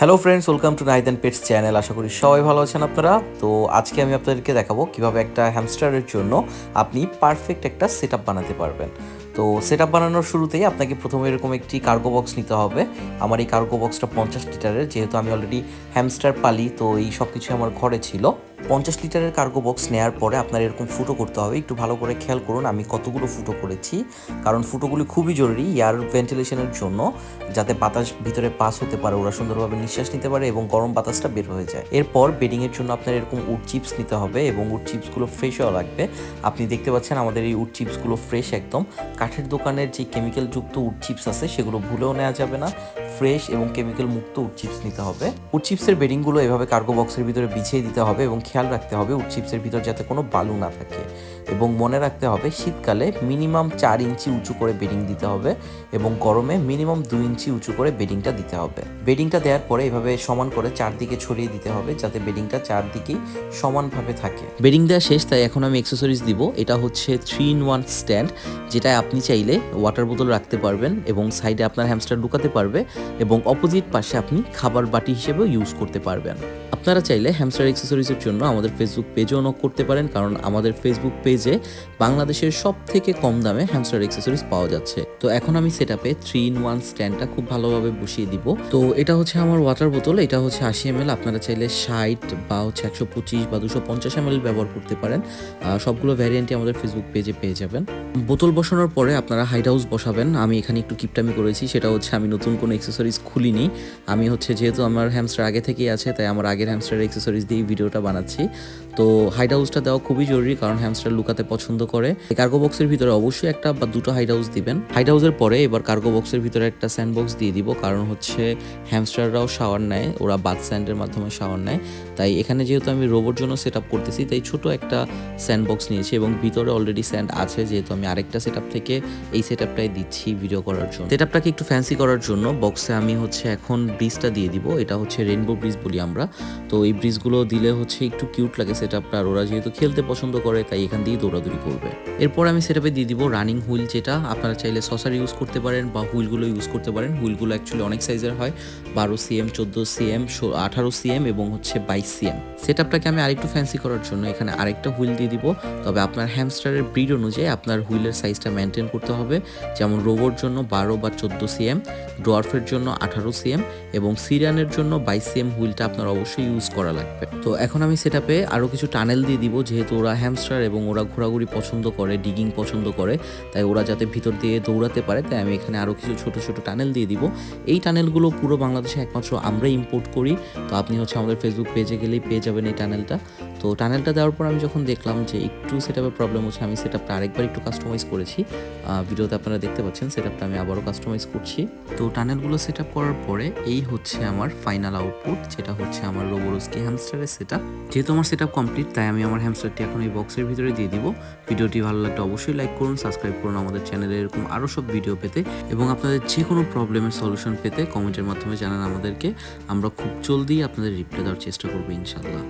Hello friends welcome to Nahid and pets channel আশা করি সবাই ভালো আছেন আপনারা। তো আজকে আমি আপনাদেরকে দেখাবো কীভাবে একটা হ্যামস্টারের জন্য আপনি পারফেক্ট একটা সেট বানাতে পারবেন। তো সেট বানানোর শুরুতেই আপনাকে প্রথমে এরকম একটি কার্গো বক্স নিতে হবে। আমার এই কার্গো বক্সটা পঞ্চাশ লিটারের, যেহেতু আমি অলরেডি হ্যামস্টার পালি, তো এই সব কিছু আমার ঘরে ছিল। পঞ্চাশ লিটারের কার্গো বক্স নেওয়ার পরে আপনার এরকম ফুটো করতে হবে। একটু ভালো করে খেয়াল করুন, আমি কতগুলো ফুটো করেছি। কারণ ফুটোগুলি খুবই জরুরি এয়ার ভেন্টিলেশনের জন্য, যাতে বাতাস ভিতরে পাস হতে পারে, ওরা সুন্দরভাবে নিঃশ্বাস নিতে পারে এবং গরম বাতাসটা বের হয়ে যায়। এরপর বেডিংয়ের জন্য আপনার এরকম উড চিপস নিতে হবে এবং উড চিপসগুলো ফ্রেশ হওয়া লাগবে। আপনি দেখতে পাচ্ছেন আমাদের এই উড চিপসগুলো ফ্রেশ একদম। কাঠের দোকানের যে কেমিক্যালযুক্ত উড চিপস আছে, সেগুলো ভুলেও নেওয়া যাবে না। ফ্রেশ এবং কেমিক্যাল মুক্ত উড চিপস নিতে হবে। উড চিপসের বেডিংগুলো এভাবে কার্গো বক্সের ভিতরে বিছিয়ে দিতে হবে এবং খেয়াল রাখতে হবে উড চিপসের ভিতর যাতে কোনো বালু না থাকে। এবং মনে রাখতে হবে শীতকালে মিনিমাম চার ইঞ্চি উঁচু করে বেডিং দিতে হবে এবং গরমে মিনিমাম দুই ইঞ্চি উঁচু করে বেডিংটা দিতে হবে। বেডিংটা দেওয়ার পরে এভাবে সমান করে চারদিকে ছড়িয়ে দিতে হবে যাতে বেডিংটা চারদিকেই সমানভাবে থাকে। বেডিং দেওয়া শেষ, তাই এখন আমি এক্সেসরিজ দিব। এটা হচ্ছে থ্রি ইন ওয়ান স্ট্যান্ড যেটা আপনি চাইলে ওয়াটার বোতল রাখতে পারবেন এবং সাইডে আপনার হ্যামস্টার ঢুকাতে পারবে এবং অপোজিট পাশে আপনি খাবার বাটি হিসেবেও ইউজ করতে পারবেন। আপনারা চাইলে হ্যামস্টার এক্সেসরিজের জন্য আমাদের ফেসবুক পেজও নক করতে পারেন, কারণ আমাদের ফেসবুক পেজে বাংলাদেশের সব থেকে কম দামে হ্যামস্টার অ্যাক্সেসরিজ পাওয়া যাচ্ছে। তো এখন আমি সেট আপে থ্রি ইন ওয়ান স্ট্যান্ডটা খুব ভালোভাবে বসিয়ে দিব। তো এটা হচ্ছে আমার ওয়াটার বোতল এটা হচ্ছে আশি এম আপনারা চাইলে ষাট বা হচ্ছে একশো পঁচিশ বা দুশো পঞ্চাশ এম ব্যবহার করতে পারেন। সবগুলো ভ্যারিয়েন্টই আমাদের ফেসবুক পেজে পেয়ে যাবেন। বোতল বসানোর পরে আপনারা হাইট হাউস বসাবেন। আমি এখানে একটু কিপটামি করেছি, সেটা হচ্ছে আমি নতুন কোনো অ্যাক্সেসরিজ খুলিনি। আমি হচ্ছে যেহেতু আমার হ্যামস্টার আগে থেকেই আছে, তাই আমার আগের হ্যামস্টার অ্যাক্সেসরিজ দিয়ে ভিডিওটা বানাচ্ছি। তো হাইট হাউসটা দেওয়া খুবই জরুরি, কারণ হ্যামস্টার লুকাতে পছন্দ করে কার্গো বক্সের ভিতরে অবশ্যই একটা বা দুটো হাইট হাউস দিবেন। হাইট হাউসের পরে এবার কার্গো বক্সের ভিতরে একটা স্যান্ড বক্স দিয়ে দিব, কারণ হচ্ছে হ্যামস্টাররাও শাওয়ার নেয়, ওরা বাথ স্যান্ডের মাধ্যমে শাওয়ার নেয়। তাই এখানে যেহেতু আমি রোবট জন্য সেট আপ করতেছি, তাই ছোট একটা স্যান্ড বক্স নিয়েছি এবং ভিতরে অলরেডি স্যান্ড আছে, যেহেতু আমি আরেকটা সেট থেকে এই সেট আপটাই দিচ্ছি ভিডিও করার জন্য। সেট আপটাকে একটু ফ্যান্সি করার জন্য বক্সে আমি হচ্ছে এখন ব্রিজটা দিয়ে দিব, এটা হচ্ছে রেনবো ব্রিজ বলি আমরা। তো এই ব্রিজগুলো দিলে হচ্ছে একটু কিউট লাগে সেট আপটা আর ওরা যেহেতু খেলতে পছন্দ করে, তাই এখান দিয়ে দৌড়াদৌড়ি করবে। এরপর আমি সেটাপে দিয়ে দিব রানিং হুইল যেটা। আপনারা চাইলে সসার ইউজ করতে পারেন বা হুইলগুলো ইউজ করতে পারেন। হুইলগুলো অ্যাকচুয়ালি অনেক সাইজের হয়। বারো সিএম চোদ্দ সিএম আঠারো সিএম এবং হচ্ছে বাইশ সিএম সেট আপটাকে আমি আরেকটু ফ্যান্সি করার জন্য এখানে আরেকটা হুইল দিয়ে দিব। তবে আপনার হ্যামস্টারের ব্রিড অনুযায়ী আপনার হুইলের সাইজটা মেনটেন করতে হবে। যেমন রোবোর জন্য বারো বা চোদ্দ সিএম ডোয়ার্ফের জন্য আঠারো সিএম এবং সিরিয়ানের জন্য বাইশ সিএম হুইলটা আপনার অবশ্যই ইউজ করা লাগবে। তো এখন আমি সেট আপে আরও কিছু টানেল দিয়ে দিব। যেহেতু ওরা হ্যামস্টার এবং ওরা ঘোরাঘুরি পছন্দ করে ডিগিং পছন্দ করে, তাই ওরা যাতে ভিতর দিয়ে দৌড়াতে পারে, তাই আমি এখানে আরও কিছু ছোট ছোট টানেল দিয়ে দিব। এই টানেলগুলো পুরো বাংলাদেশে একমাত্র আমরাই ইম্পোর্ট করি। তো আপনি হচ্ছে আমাদের ফেসবুক পেজে গেলেই পেয়ে যাবেন এই টানেলটা তো টানেলটা দেওয়ার পর আমি যখন দেখলাম যে একটু সেট প্রবলেম হচ্ছে, আমি সেট আপটা আরেকবার একটু কাস্টমাইজ করেছি। ভিডিওতে আপনারা দেখতে পাচ্ছেন সেট আপটা আমি আবারও কাস্টমাইজ করছি। তো টানেলগুলো সেট আপ করার পরে এই হচ্ছে আমার ফাইনাল আউটপুট যেটা হচ্ছে আমার রোবোরোস্কি হ্যামস্টারের সেট আপ যেহেতু আমার সেট আপ কমপ্লিট তাই আমি আমার হ্যামস্টারটি এখন এই বক্সের ভিতরে দিয়ে দিব। ভিডিওটি ভালো লাগলে অবশ্যই লাইক করুন সাবস্ক্রাইব করুন আমাদের চ্যানেলে এরকম আরও সব ভিডিও পেতে। এবং আপনাদের যে কোনো প্রবলেমের সলিউশন পেতে কমেন্টের মাধ্যমে জানান আমাদেরকে। আমরা খুব জলদি আপনাদের রিপ্লাই দেওয়ার চেষ্টা করব ইনশাল্লাহ